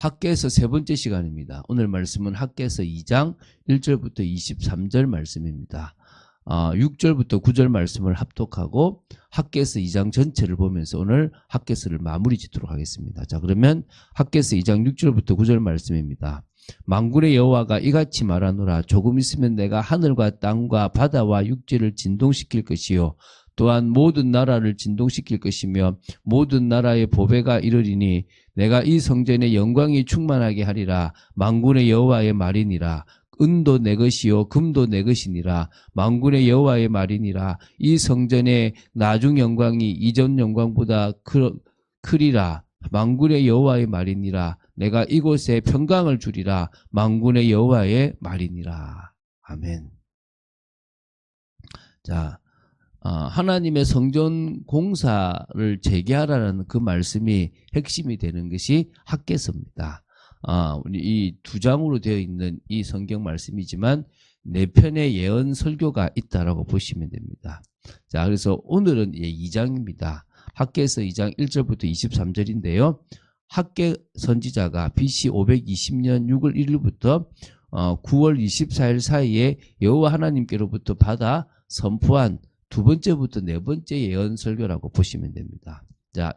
학계에서 세 번째 시간입니다. 오늘 말씀은 학계에서 2장 1절부터 23절 말씀입니다. 아, 6절부터 9절 말씀을 합독하고 학계에서 2장 전체를 보면서 오늘 학계서를 마무리 짓도록 하겠습니다. 자, 그러면 학계에서 2장 6절부터 9절 말씀입니다. 망군의 여호와가 이같이 말하노라 조금 있으면 내가 하늘과 땅과 바다와 육지를 진동시킬 것이요 또한 모든 나라를 진동시킬 것이며 모든 나라의 보배가 이르리니 내가 이 성전의 영광이 충만하게 하리라. 망군의 여호와의 말이니라. 은도 내 것이요 금도 내 것이니라. 망군의 여호와의 말이니라. 이 성전의 나중 영광이 이전 영광보다 크, 크리라. 망군의 여호와의 말이니라. 내가 이곳에 평강을 주리라. 망군의 여호와의 말이니라. 아멘. 자, 어, 하나님의 성전 공사를 재개하라는 그 말씀이 핵심이 되는 것이 학계서입니다. 아, 우리 이 두 장으로 되어 있는 이 성경 말씀이지만 네 편의 예언 설교가 있다라고 보시면 됩니다. 자, 그래서 오늘은 예, 2장입니다. 학계에서 2장 1절부터 23절인데요. 학계 선지자가 BC 520년 6월 1일부터 어, 9월 24일 사이에 여호와 하나님께로부터 받아 선포한 두 번째부터 네 번째 예언 설교라고 보시면 됩니다. 자,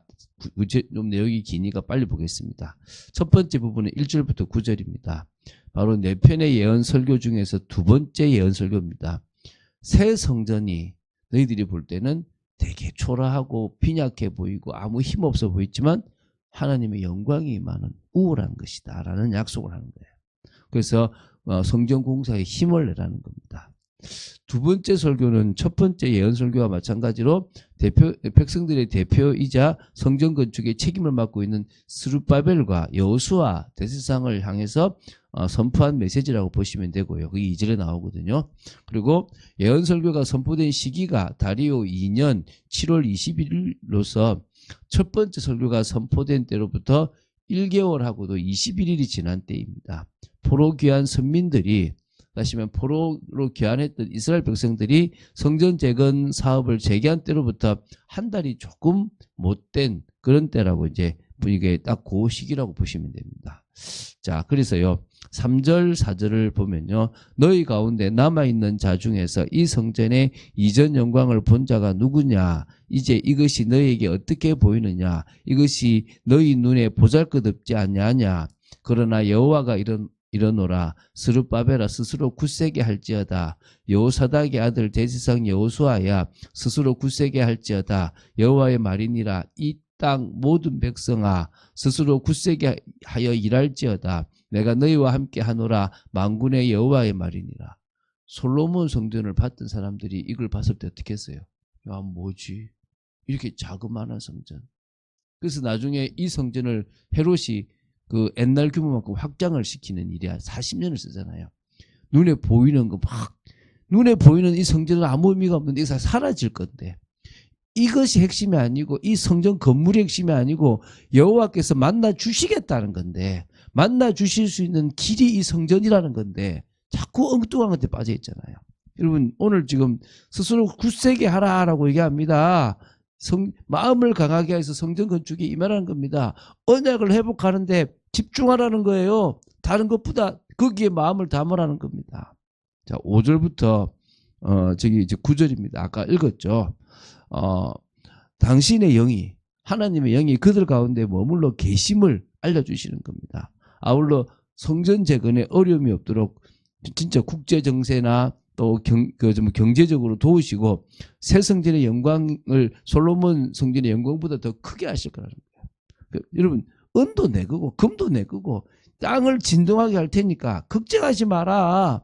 좀 내용이 기니까 빨리 보겠습니다. 첫 번째 부분은 1절부터 9절입니다. 바로 네 편의 예언 설교 중에서 두 번째 예언 설교입니다. 새 성전이 너희들이 볼 때는 되게 초라하고 빈약해 보이고 아무 힘 없어 보이지만 하나님의 영광이 많은 우월한 것이다 라는 약속을 하는 거예요. 그래서 어, 성전 공사에 힘을 내라는 겁니다. 두 번째 설교는 첫 번째 예언 설교와 마찬가지로 대표 백성들의 대표이자 성전 건축의 책임을 맡고 있는 스룹바벨과 여호수아 대세상을 향해서 어, 선포한 메시지라고 보시면 되고요. 그게 2절에 나오거든요. 그리고 예언 설교가 선포된 시기가 다리오 2년 7월 21일로서 첫 번째 설교가 선포된 때로부터 1개월하고도 21일이 지난 때입니다. 포로 귀한 선민들이 다시 말하면 포로로 귀환했던 이스라엘 백성들이 성전 재건 사업을 재개한 때로부터 한 달이 조금 못된 그런 때라고 이제 분위기에 딱그 시기라고 보시면 됩니다. 자, 그래서요. 3절, 4절을 보면요. 너희 가운데 남아있는 자 중에서 이 성전의 이전 영광을 본 자가 누구냐? 이제 이것이 너희에게 어떻게 보이느냐? 이것이 너희 눈에 보잘것없지 않냐냐? 그러나 여호와가 이런 이러노라 스룹바벨아 스스로 굳세게 할지어다. 여호사닥의 아들 대지상 여호수아야 스스로 굳세게 할지어다. 여호와의 말이니라 이 땅 모든 백성아 스스로 굳세게 하여 일할지어다. 내가 너희와 함께 하노라 만군의 여호와의 말이니라. 솔로몬 성전을 봤던 사람들이 이걸 봤을 때 어떻게 했어요? 야 뭐지? 이렇게 자그마한 성전. 그래서 나중에 이 성전을 헤롯이 그 옛날 규모만큼 확장을 시키는 일이 한 40년을 쓰잖아요. 눈에 보이는 거 막 눈에 보이는 이 성전은 아무 의미가 없는데 다 사라질 건데 이것이 핵심이 아니고 이 성전 건물이 핵심이 아니고 여호와께서 만나 주시겠다는 건데 만나 주실 수 있는 길이 이 성전이라는 건데 자꾸 엉뚱한 것에 빠져 있잖아요. 여러분 오늘 지금 스스로 굳세게 하라라고 얘기합니다. 성, 마음을 강하게 해서 성전 건축에 임하라는 겁니다. 언약을 회복하는데 집중하라는 거예요. 다른 것보다 거기에 마음을 담으라는 겁니다. 자, 5절부터 어 저기 이제 9절입니다. 아까 읽었죠. 어 당신의 영이 하나님의 영이 그들 가운데 머물러 계심을 알려 주시는 겁니다. 아울러 성전 재건에 어려움이 없도록 진짜 국제 정세나 또 경, 그 좀 경제적으로 도우시고 새 성전의 영광을 솔로몬 성전의 영광보다 더 크게 하실 거라는 거예요. 그, 여러분 은도 내 거고 금도 내 거고 땅을 진동하게 할 테니까 걱정하지 마라.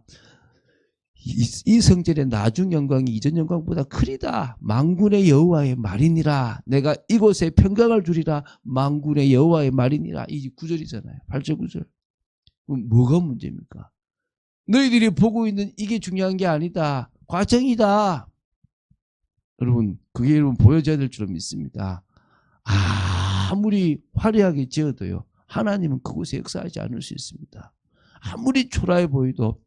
이, 이 성전의 나중 영광이 이전 영광보다 크리다. 망군의 여호와의 말이니라. 내가 이곳에 평강을 주리라. 망군의 여호와의 말이니라. 이 구절이잖아요. 8절 9절. 그럼 뭐가 문제입니까? 너희들이 보고 있는 이게 중요한 게 아니다. 과정이다. 여러분, 그게 여러분 보여져야 될 줄로 믿습니다. 아무리 화려하게 지어도요, 하나님은 그곳에 역사하지 않을 수 있습니다. 아무리 초라해 보이도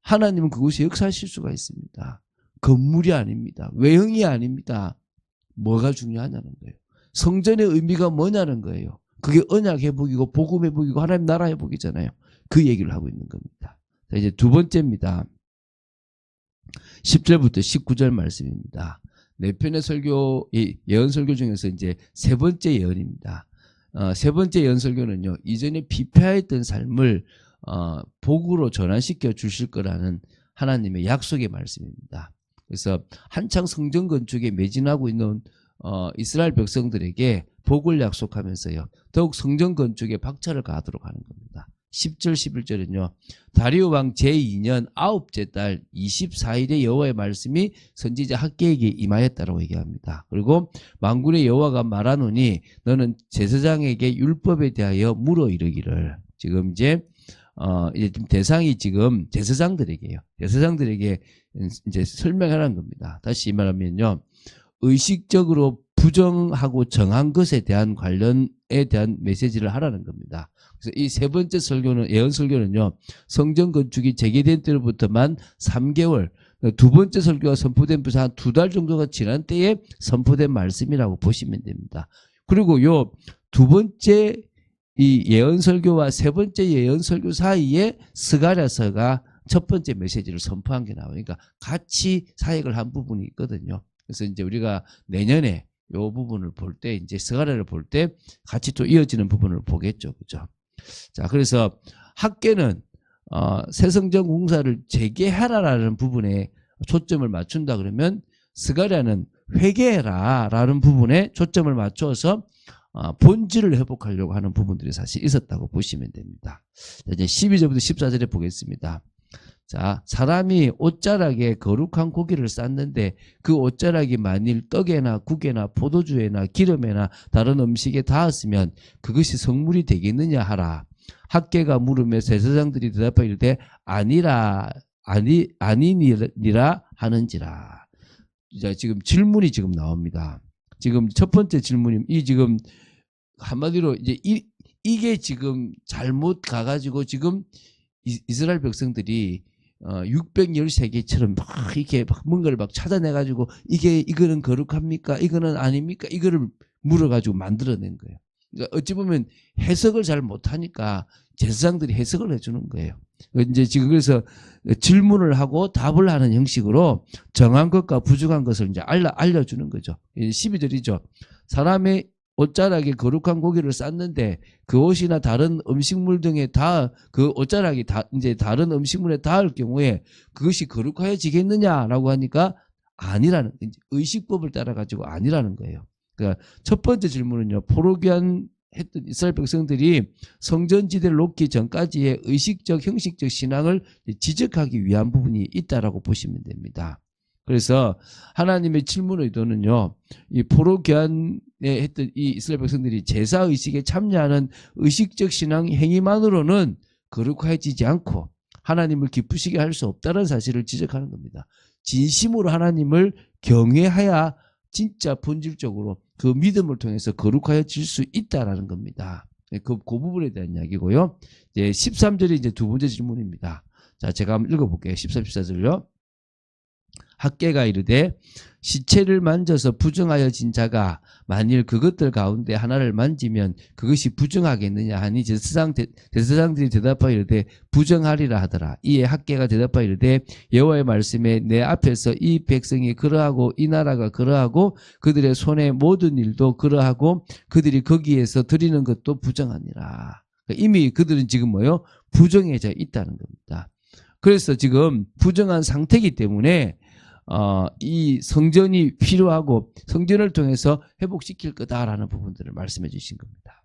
하나님은 그곳에 역사하실 수가 있습니다. 건물이 아닙니다. 외형이 아닙니다. 뭐가 중요하냐는 거예요. 성전의 의미가 뭐냐는 거예요. 그게 언약 회복이고 복음 회복이고 하나님 나라 회복이잖아요. 그 얘기를 하고 있는 겁니다. 자, 이제 두 번째입니다. 10절부터 19절 말씀입니다. 네 편의 설교, 이 예언 설교 중에서 이제 세 번째 예언입니다. 어, 세 번째 예언 설교는요, 이전에 비패했던 삶을 어, 복으로 전환시켜 주실 거라는 하나님의 약속의 말씀입니다. 그래서 한창 성전 건축에 매진하고 있는 어, 이스라엘 백성들에게 복을 약속하면서요. 더욱 성전 건축에 박차를 가하도록 하는 겁니다. 10절 11절은요. 다리오 왕 제2년 아홉째 달 24일에 여호와의 말씀이 선지자 학계에게 임하였다라고 얘기합니다. 그리고 만군의 여호와가 말하노니 너는 제사장에게 율법에 대하여 물어 이르기를 지금 이제 어 이제 좀 대상이 지금 제사장들에게요. 제사장들에게 이제 설명하라는 겁니다. 다시 말하면요. 의식적으로 부정하고 정한 것에 대한 관련에 대한 메시지를 하라는 겁니다. 그래서 이 세 번째 설교는 예언 설교는요. 성전 건축이 재개된 때로부터만 3개월 두 번째 설교가 선포된 부터 한두 달 정도가 지난 때에 선포된 말씀이라고 보시면 됩니다. 그리고 요 두 번째 이 예언 설교와 세 번째 예언 설교 사이에 스가랴서가 첫 번째 메시지를 선포한 게 나오니까 같이 사역을 한 부분이 있거든요. 그래서 이제 우리가 내년에 요 부분을 볼 때 이제 스가랴를 볼 때 같이 또 이어지는 부분을 보겠죠. 그죠? 자, 그래서 학계는 어, 새성전 공사를 재개하라라는 부분에 초점을 맞춘다 그러면 스가랴는 회개해라라는 부분에 초점을 맞춰서 어, 본질을 회복하려고 하는 부분들이 사실 있었다고 보시면 됩니다. 자, 이제 12절부터 14절에 보겠습니다. 자, 사람이 옷자락에 거룩한 고기를 쌌는데 그 옷자락이 만일 떡에나 국에나 포도주에나 기름에나 다른 음식에 닿았으면 그것이 성물이 되겠느냐 하라. 학계가 물으며 제사장들이 대답하여 이르되 아니라 아니 아니니라 하는지라. 자, 지금 질문이 지금 나옵니다. 지금 첫 번째 질문이 이 지금 한마디로 이제 이, 이게 지금 잘못 가가지고 지금 이- 이스라엘 백성들이 어, 613개처럼 막 이렇게 막 뭔가를 막 찾아내가지고 이게 이거는 거룩합니까? 이거는 아닙니까? 이거를 물어가지고 만들어낸 거예요. 그러니까 어찌 보면 해석을 잘 못하니까 제사장들이 해석을 해주는 거예요. 이제 지금 그래서 질문을 하고 답을 하는 형식으로 정한 것과 부정한 것을 이제 알려, 알려주는 거죠. 12절이죠. 사람의 옷자락에 거룩한 고기를 쌌는데 그 옷이나 다른 음식물 등에 다 그 옷자락이 다 이제 다른 음식물에 닿을 경우에 그것이 거룩하여지겠느냐라고 하니까 아니라는 의식법을 따라 가지고 아니라는 거예요. 그러니까 첫 번째 질문은요. 포로기한 했던 이스라엘 백성들이 성전지대를 놓기 전까지의 의식적 형식적 신앙을 지적하기 위한 부분이 있다라고 보시면 됩니다. 그래서 하나님의 질문 의 도는요. 이 포로기한에 했던 이 이스라엘 백성들이 제사 의식에 참여하는 의식적 신앙 행위만으로는 거룩해지지 않고 하나님을 기쁘시게 할 수 없다는 사실을 지적하는 겁니다. 진심으로 하나님을 경외해야 진짜 본질적으로 그 믿음을 통해서 거룩하여질 수 있다라는 겁니다. 그, 그 부분에 대한 이야기고요. 이제 13절이 이제 두 번째 질문입니다. 자, 제가 한번 읽어볼게요. 13, 14절요. 학계가 이르되 시체를 만져서 부정하여 진 자가 만일 그것들 가운데 하나를 만지면 그것이 부정하겠느냐 하니 제사장 제사장들이 대답하여 이르되 부정하리라 하더라. 이에 학계가 대답하여 이르되 여호와의 말씀에 내 앞에서 이 백성이 그러하고 이 나라가 그러하고 그들의 손의 모든 일도 그러하고 그들이 거기에서 드리는 것도 부정하니라. 그러니까 이미 그들은 지금 뭐요? 부정해져 있다는 겁니다. 그래서 지금 부정한 상태이기 때문에 어, 이 성전이 필요하고 성전을 통해서 회복시킬 거다라는 부분들을 말씀해 주신 겁니다.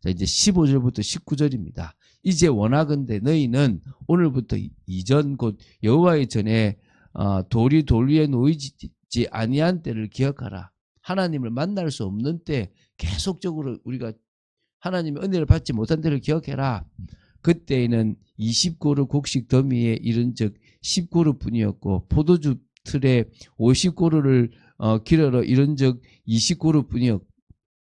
자, 이제 15절부터 19절입니다. 이제 원하건대 너희는 오늘부터 이전 곧 여호와의 전에 어, 돌이 돌 위에 놓이지 아니한 때를 기억하라. 하나님을 만날 수 없는 때 계속적으로 우리가 하나님의 은혜를 받지 못한 때를 기억해라. 그때에는 20고루 곡식 더미에 이른 즉 10고루 뿐이었고 포도주 틀에 50고루를 어, 기르러 이른 즉 20고루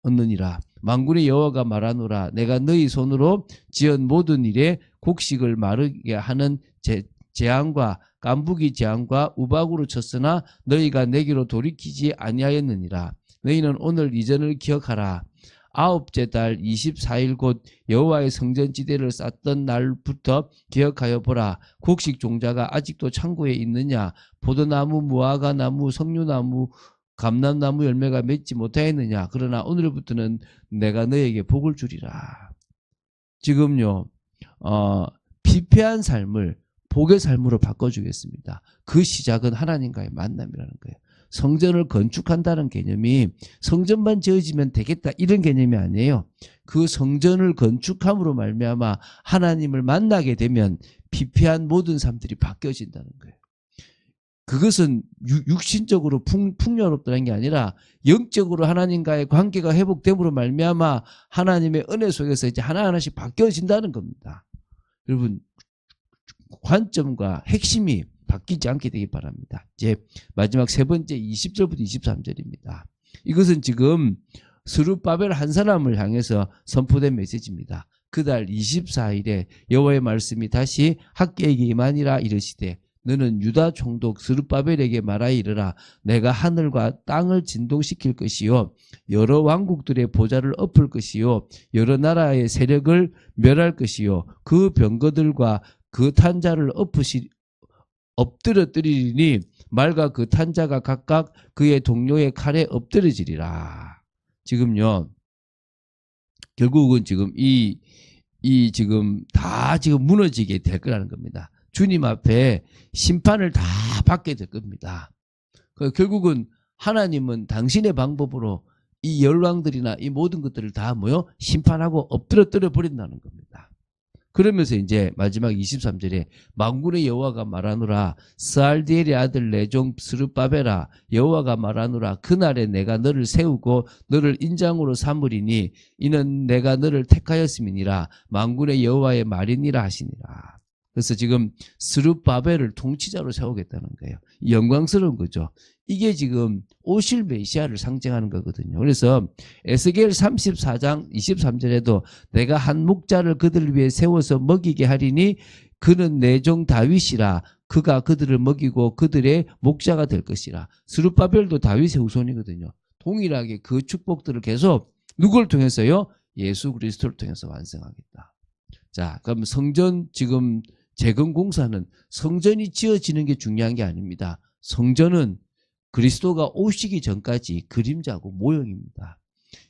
뿐이었느니라. 만군의 여호와가 말하노라 내가 너희 손으로 지은 모든 일에 곡식을 마르게 하는 제, 재앙과 깐부기 재앙과 우박으로 쳤으나 너희가 내게로 돌이키지 아니하였느니라. 너희는 오늘 이전을 기억하라. 아홉째 달 24일 곧 여호와의 성전 지대를 쌓던 날부터 기억하여 보라. 곡식 종자가 아직도 창고에 있느냐? 포도나무, 무화과 나무, 석류나무, 감람나무 열매가 맺지 못하였느냐? 그러나 오늘부터는 내가 너에게 복을 주리라. 지금요, 어, 피폐한 삶을 복의 삶으로 바꿔주겠습니다. 그 시작은 하나님과의 만남이라는 거예요. 성전을 건축한다는 개념이 성전만 지어지면 되겠다 이런 개념이 아니에요. 그 성전을 건축함으로 말미암아 하나님을 만나게 되면 피폐한 모든 삶들이 바뀌어진다는 거예요. 그것은 유- 육신적으로 풍, 풍요롭다는 게 아니라 영적으로 하나님과의 관계가 회복됨으로 말미암아 하나님의 은혜 속에서 이제 하나하나씩 바뀌어진다는 겁니다. 여러분 관점과 핵심이 바뀌지 않게 되기 바랍니다. 이제 마지막 세 번째 20절부터 23절입니다. 이것은 지금 스룹바벨 한 사람을 향해서 선포된 메시지입니다. 그달 24일에 여호와의 말씀이 다시 학계에게 임하니라 이르시되 너는 유다 총독 스룹바벨에게 말하여 이르라 내가 하늘과 땅을 진동시킬 것이요 여러 왕국들의 보좌를 엎을 것이요 여러 나라의 세력을 멸할 것이요 그 병거들과 그 탄자를 엎으시 엎드러뜨리니 말과 그 탄자가 각각 그의 동료의 칼에 엎드러지리라. 지금요. 결국은 지금 이, 이 지금 다 지금 무너지게 될 거라는 겁니다. 주님 앞에 심판을 다 받게 될 겁니다. 그 결국은 하나님은 당신의 방법으로 이 열왕들이나 이 모든 것들을 다 뭐요? 심판하고 엎드러뜨려 버린다는 겁니다. 그러면서 이제 마지막 23절에 망군의 여호와가 말하노라 스알디엘의 아들 내종 스룹바벨아 여호와가 말하노라 그날에 내가 너를 세우고 너를 인장으로 삼으리니 이는 내가 너를 택하였음이니라. 망군의 여호와의 말이니라 하시니라 그래서 지금 스룹바벨을 통치자로 세우겠다는 거예요. 영광스러운 거죠. 이게 지금 오실 메시아를 상징하는 거거든요. 그래서 에스겔 34장 23절에도 내가 한 목자를 그들 위해 세워서 먹이게 하리니 그는 내종 다윗이라. 그가 그들을 먹이고 그들의 목자가 될 것이라. 스룹바벨도 다윗의 후손이거든요. 동일하게 그 축복들을 계속 누구를 통해서요? 예수 그리스도를 통해서 완성하겠다. 자 그럼 성전 지금 재건 공사는 성전이 지어지는 게 중요한 게 아닙니다 성전은 그리스도가 오시기 전까지 그림자고 모형입니다.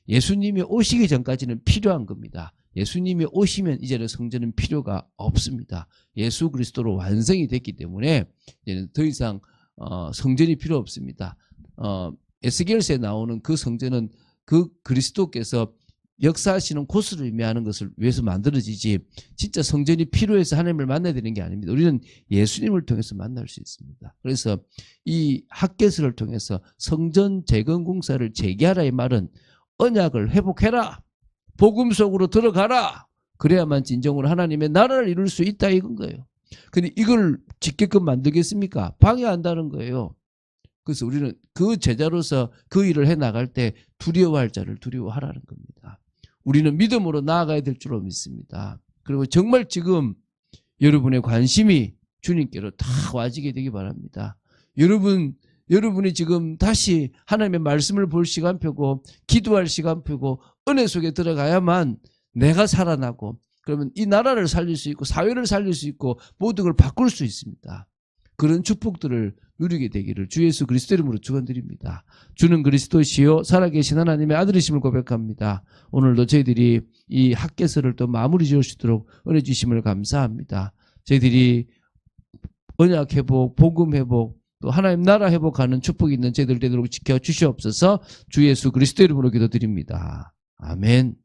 예수님이 오시기 전까지는 필요한 겁니다. 예수님이 오시면 이제는 성전은 필요가 없습니다. 예수 그리스도로 완성이 됐기 때문에 이제는 더 이상 어, 성전이 필요 없습니다. 어, 에스겔서에 나오는 그 성전은 그 그리스도께서 역사하시는 곳을 의미하는 것을 위해서 만들어지지 진짜 성전이 필요해서 하나님을 만나야 되는 게 아닙니다. 우리는 예수님을 통해서 만날 수 있습니다. 그래서 이 학계서를 통해서 성전 재건 공사를 재개하라의 말은 언약을 회복해라. 복음 속으로 들어가라. 그래야만 진정으로 하나님의 나라를 이룰 수 있다 이건 거예요. 근데 이걸 짓게끔 만들겠습니까? 방해한다는 거예요. 그래서 우리는 그 제자로서 그 일을 해 나갈 때 두려워할 자를 두려워하라는 겁니다. 우리는 믿음으로 나아가야 될 줄로 믿습니다. 그리고 정말 지금 여러분의 관심이 주님께로 다 와지게 되기 바랍니다. 여러분, 여러분이 지금 다시 하나님의 말씀을 볼 시간표고 기도할 시간표고 은혜 속에 들어가야만 내가 살아나고 그러면 이 나라를 살릴 수 있고 사회를 살릴 수 있고 모든 걸 바꿀 수 있습니다. 그런 축복들을 누리게 되기를 주 예수 그리스도 이름으로 축원드립니다. 주는 그리스도시요 살아계신 하나님의 아들이심을 고백합니다. 오늘도 저희들이 이 학계서를 또 마무리 지을 수 있도록 은혜 주심을 감사합니다. 저희들이 언약 회복, 복음 회복, 또 하나님 나라 회복하는 축복이 있는 저희들 되도록 지켜 주시옵소서. 주 예수 그리스도 이름으로 기도드립니다. 아멘.